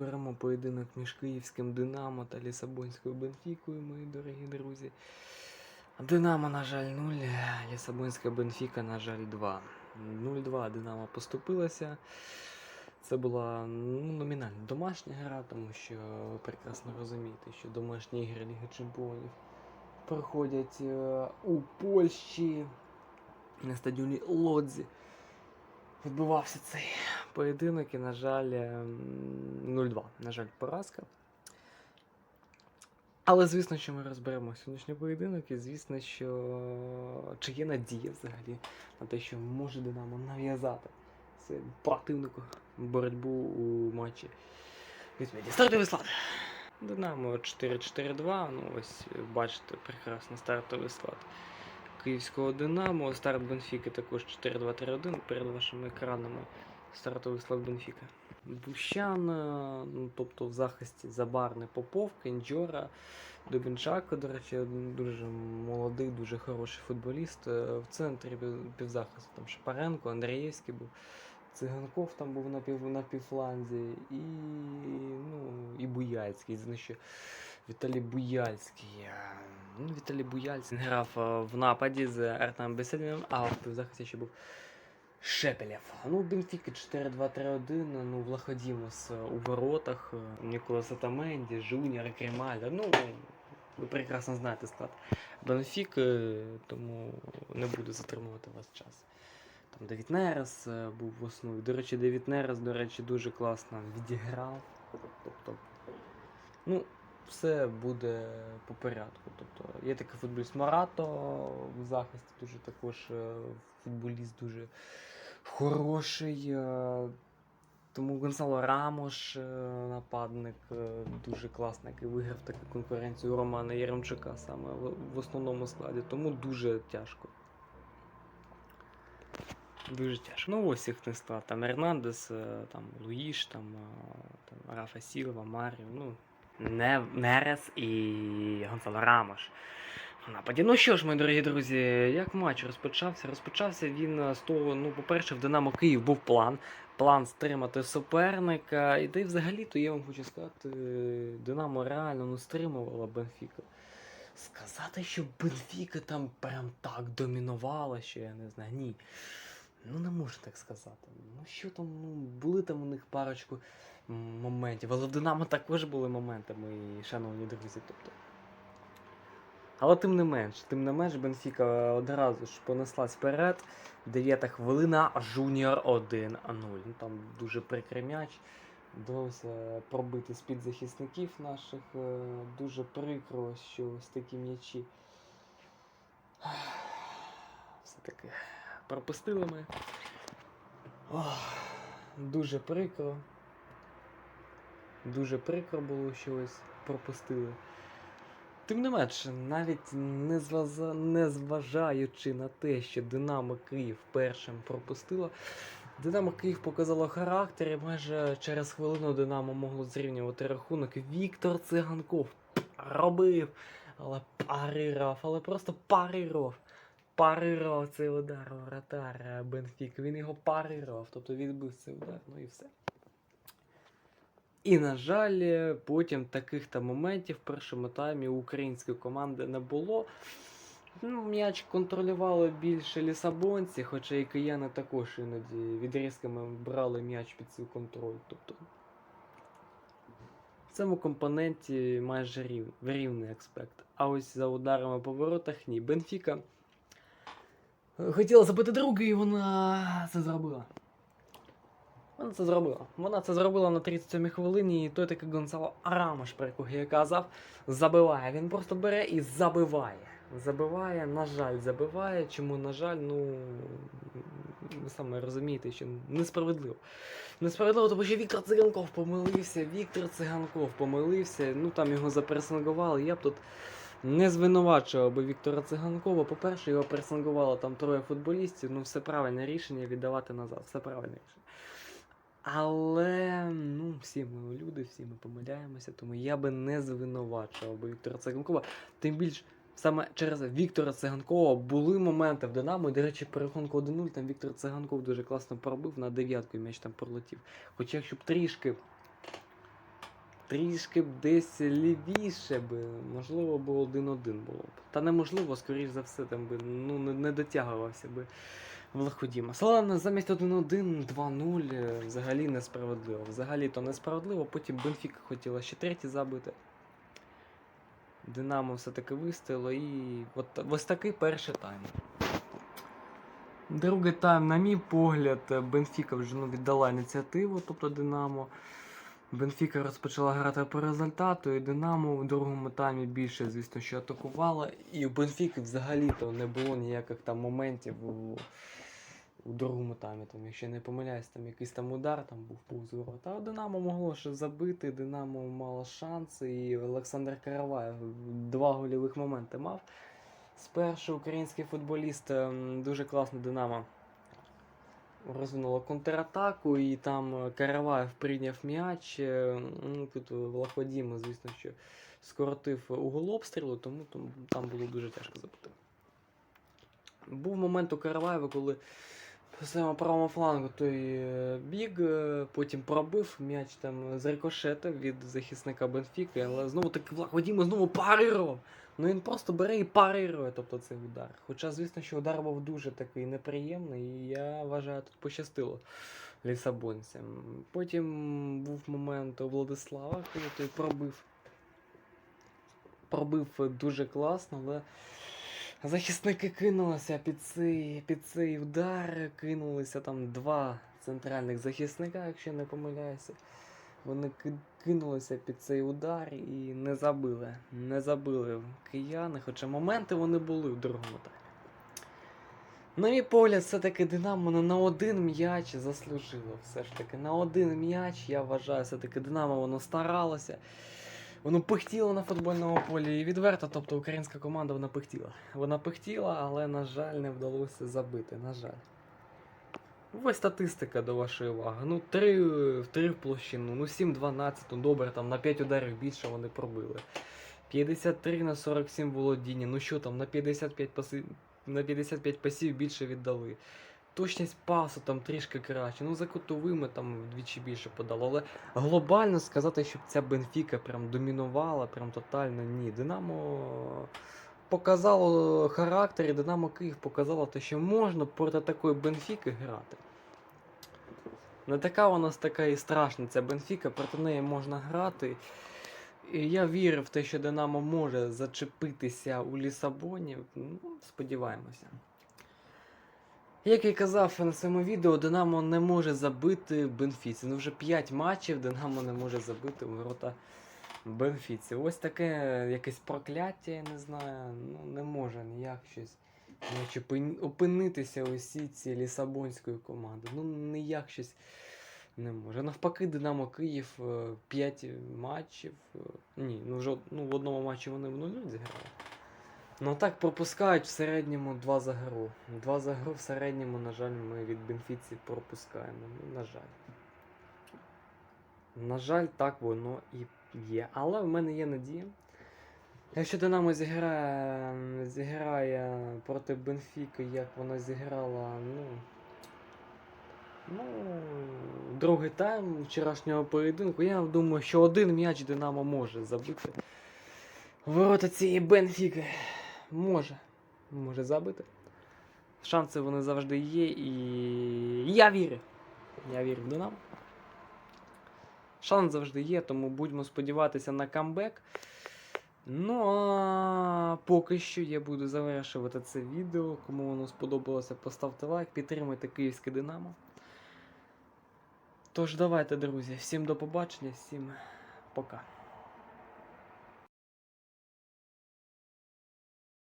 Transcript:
Беремо поєдинок між київським Динамо та Лісабонською Бенфікою, мої дорогі друзі. Динамо, на жаль, 0, Лісабонська Бенфіка, на жаль, 2. 0-2 Динамо поступилася. Це була ну, номінально домашня гра, тому що ви прекрасно розумієте, що домашні ігри Ліги Чемпіонів проходять е, у Польщі на стадіоні Лодзі. Відбувався цей поєдинок і, на жаль, ем, 0-2. На жаль, поразка. Але звісно, що ми розберемо сьогоднішній поєдинок, і звісно, що чи є надія взагалі на те, що може Динамо нав'язати противнику боротьбу у матчі відповіді. Стартовий склад. Динамо 4-4-2. Ну, ось бачите, прекрасно стартовий склад. Київського Динамо, старт Бенфіки також 4-2-3-1 перед вашими екранами. Стартовий склад Бенфіка. Бущан, е, ну, тобто в захисті Забарний Попов, Кенджора, Дубінчак, до речі, дуже молодий, дуже хороший футболіст. Е, В центрі півзахисту там Шапаренко, Андрієвський був. Циганков там був на, пів, на півфланзі, і, ну, і Буяльський. Знаю, що Віталій Буяльський. Ну, Віталій Буяльський грав в нападі з Артем Беседіним, а в півзахисті ще був Шепелєв. Ну, Бенфіки 4-2-3-1, ну, Влаходімос е, у воротах, е, Ніколас Атаменді, Жуніор, Кремаля. Ну, ви прекрасно знаєте склад Бенфіки, тому не буду затримувати вас час. Там Девід Нерес е, був в основі. До речі, Девід Нерес, до речі, дуже класно відіграв. Тобто, ну, все буде по порядку. Тобто, є такий футболіст Марато в захисті, дуже також е, футболіст дуже хороший. е, Тому Гонсало Рамош, е, нападник, дуже класний, який виграв таку конкуренцію Романа Єремчука саме в, основному складі. Тому дуже тяжко. Дуже тяжко. Ну, ось їх не склад. Там Ернандес, там Луїш, там, там Рафа Сілва, Маріо. Ну, Нерес і Гонсало Рамош. Нападі. Ну що ж, мої дорогі друзі, як матч розпочався? Розпочався він з того, ну, по-перше, в Динамо Київ був план. План стримати суперника. І й взагалі-то я вам хочу сказати, Динамо реально ну, стримувала Бенфіка. Сказати, що Бенфіка там прям так домінувала, що я не знаю. Ні. Ну не можу так сказати. Ну що там, ну, були там у них парочку моментів, але в Динамо також були моменти, мої шановні друзі. Тобто. Але тим не менш, тим не менш, Бенфіка одразу ж понеслась вперед. Дев'ята хвилина, Жуніор 1-0. Ну там дуже прикрий м'яч. Вдалося пробити з-під захисників наших. Е, Дуже прикро, що ось такі м'ячі. Все-таки пропустили ми. Ох, дуже прикро. Дуже прикро було, що ось пропустили. Тим не менше, навіть не, зваза... не зважаючи на те, що Динамо Київ першим пропустило, Динамо Київ показало характер, і майже через хвилину Динамо могло зрівнювати рахунок. Віктор Циганков робив, але парирав, але просто парирав. Парирав цей удар вратар Бенфік. Він його парирав, тобто відбив цей удар, ну і все. І, на жаль, потім таких там моментів в першому таймі української команди не було. Ну, м'яч контролювали більше лісабонці, хоча і кияни також іноді відрізками брали м'яч під свій контроль. Тобто в цьому компоненті майже рів, рівний аспект. А ось за ударами по воротах ні. Бенфіка е, хотіла забити другий, і вона це зробила. Вона це зробила. Вона це зробила на 37-й хвилині, і той такий Гонсало Арамаш, про якого я казав, забиває. Він просто бере і забиває. Забиває, на жаль, забиває. Чому, на жаль, ну ви саме розумієте, що несправедливо. Несправедливо, тому що Віктор Циганков помилився, Віктор Циганков помилився, ну там його заперсингували. Я б тут не звинувачував би Віктора Циганкова. По-перше, його персингувало там троє футболістів, ну все правильне рішення віддавати назад, все правильне рішення. Але ну, всі ми люди, всі ми помиляємося, тому я би не звинувачував би Віктора Циганкова. Тим більш саме через Віктора Циганкова були моменти в Динамо. І, до речі, по рахунку 1-0 там Віктор Циганков дуже класно пробив на дев'ятку і м'яч там пролетів. Хоча якщо б трішки трішки б десь лівіше би, можливо, би 1-1 було б. Та неможливо, скоріш за все, там би ну, не, не дотягувався би Влаходіма. Салана замість 1-1, 2-0 е, взагалі несправедливо. Взагалі то несправедливо. Потім Бенфіка хотіла ще третій забити. Динамо все-таки вистояло і от, ось такий перший тайм. Другий тайм, на мій погляд, Бенфіка вже ну, віддала ініціативу, тобто Динамо. Бенфіка розпочала грати по результату, і Динамо в другому таймі більше, звісно, що атакувала. І у Бенфіки взагалі-то не було ніяких там моментів у, у другому таймі. Там, якщо не помиляюсь, там якийсь там удар там був повз ворота. А Динамо могло ще забити, Динамо мало шанси, і Олександр Караваєв два гольових моменти мав. Спершу український футболіст ем, дуже класно Динамо розвинуло контратаку, і там е, Караваєв прийняв м'яч. е, Ну, тут Влаходіма, звісно, що скоротив угол обстрілу, тому там, було дуже тяжко забити. Був момент у Караваєва, коли по своєму правому флангу той е, біг, потім пробив м'яч там з рикошета від захисника Бенфіки, але знову таки Влаходіма знову парирував. Ну він просто бере і парирує, тобто цей удар. Хоча, звісно, що удар був дуже такий неприємний, і я вважаю, тут пощастило лісабонцям. Потім був момент у Владислава, коли той пробив. Пробив дуже класно, але захисники кинулися під цей, під цей удар, кинулися там два центральних захисника, якщо не помиляюся. Вони кинулися під цей удар і не забили. Не забили кияни, хоча моменти вони були в другому таймі. На мій погляд, все-таки Динамо ну, на один м'яч заслужило. Все ж таки, на один м'яч, я вважаю, все-таки Динамо воно старалося. Воно пихтіло на футбольному полі і відверто, тобто українська команда вона пихтіла. Вона пихтіла, але, на жаль, не вдалося забити. На жаль. Ось статистика до вашої уваги. Ну, 3, в 3 в площину, ну 7-12, ну добре, там на 5 ударів більше вони пробили. 53 на 47 володіння. Ну що там, на 55 паси... на 55 пасів більше віддали. Точність пасу там трішки краще. Ну, за кутовими там вдвічі більше подало. Але глобально сказати, щоб ця Бенфіка прям домінувала, прям тотально ні. Динамо показало характер, і Динамо Київ показало те, що можна проти такої Бенфіки грати. Не така вона ж така і страшна ця Бенфіка, проти неї можна грати. І я вірю в те, що Динамо може зачепитися у Лісабоні. Ну, сподіваємося. Як і казав на своєму відео, Динамо не може забити Бенфіці. Ну вже 5 матчів Динамо не може забити у ворота Бенфіці. Ось таке якесь прокляття, я не знаю. Ну не може ніяк щось наче опинитися усі ці лісабонської команди. Ну ніяк щось не може. Навпаки, Динамо Київ 5 матчів. е, Ні, ну вже ну, в одному матчі вони в 0 зіграли. Ну так пропускають в середньому 2 за гру. 2 за гру в середньому, на жаль, ми від Бенфіці пропускаємо. Ну, на жаль. На жаль, так воно і є. Але в мене є надія. Якщо Динамо зіграє, зіграє проти Бенфіки, як вона зіграла, ну. Ну, другий тайм вчорашнього поєдинку, я думаю, що один м'яч Динамо може забити. Ворота цієї Бенфіки може. Може забити. Шанси вони завжди є, і я вірю. Я вірю в Динамо. Шанс завжди є, тому будемо сподіватися на камбек. Ну а поки що я буду завершувати це відео. Кому воно сподобалося, поставте лайк, підтримуйте київське Динамо. Тож давайте, друзі, всім до побачення, всім пока.